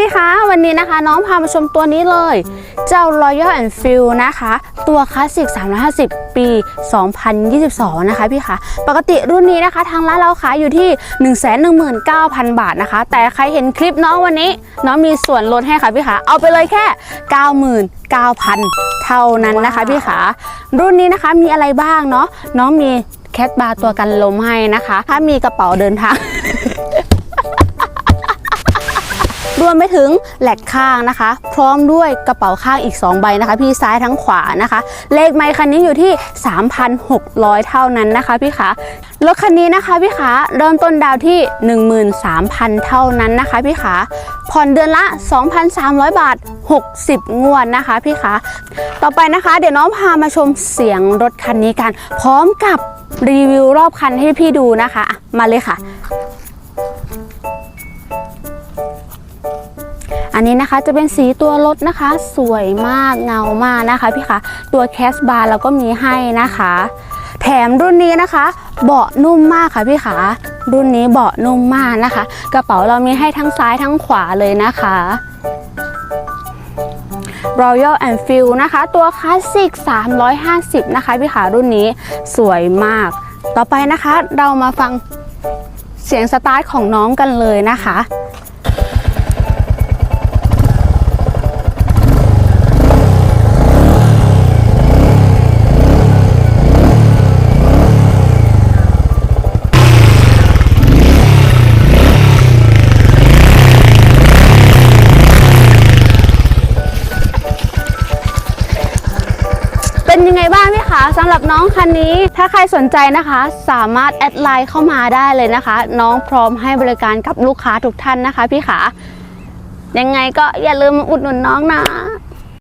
พี่คะ วันนี้นะคะ น้องพามาชมตัวนี้เลย เจ้า Royal Enfield นะคะ ตัวคลาสสิก 350 ปี 2022 นะคะพี่คะ ปกติรุ่นนี้นะคะ ทางร้านเราขายอยู่ที่ 119,000 บาทนะคะ แต่ใครเห็นคลิปน้องวันนี้ น้องมีส่วนลดให้ค่ะพี่คะ เอาไปเลยแค่ 99,000 เท่านั้นนะคะพี่คะ รุ่นนี้นะคะมีอะไรบ้างเนาะ น้องมีแคทบาร์ตัวกันลมให้นะคะ ถ้ามีกระเป๋าเดินทาง รวมไปถึงแหลกข้างนะคะ พร้อมด้วยกระเป๋าข้างอีก 2 ใบนะคะ พี่ซ้ายทั้งขวานะคะ เลขไมค์คันนี้อยู่ที่ 3,600 เท่านั้นนะคะพี่คะรถคันนี้นะคะพี่คะเริ่มต้นดาวที่ 13,000 เท่านั้นนะคะพี่คะผ่อนเดือนละ 2,300 บาท 60 งวดนะคะพี่คะต่อไปนะคะ เดี๋ยวน้องพามาชมเสียงรถคันนี้กัน พร้อมกับรีวิวรอบคันให้พี่ดูนะคะ มาเลยค่ะ อันนี้นะคะจะเป็นสีตัวรถนะคะ สวยมากเงามากนะคะพี่คะตัวแคสบาร์เราก็มีให้นะคะ แถมรุ่นนี้นะคะ เบาะนุ่มมากค่ะพี่ขารุ่นนี้เบาะนุ่มมากนะคะ กระเป๋าเรามีให้ทั้งซ้ายทั้งขวาเลยนะคะ Royal Enfield นะคะ ตัวคลาสสิก 350 นะคะพี่ขารุ่นนี้สวยมาก ต่อไปนะคะเรามาฟังเสียงสตาร์ทของน้องกันเลยนะคะ เป็นยังไงบ้างพี่คะสำหรับน้องคันนี้ ถ้าใครสนใจนะคะ สามารถแอดไลน์เข้ามาได้เลยนะคะ น้องพร้อมให้บริการกับลูกค้าทุกท่านนะคะ พี่ขายังไงก็อย่าลืมอุดหนุนน้องนะ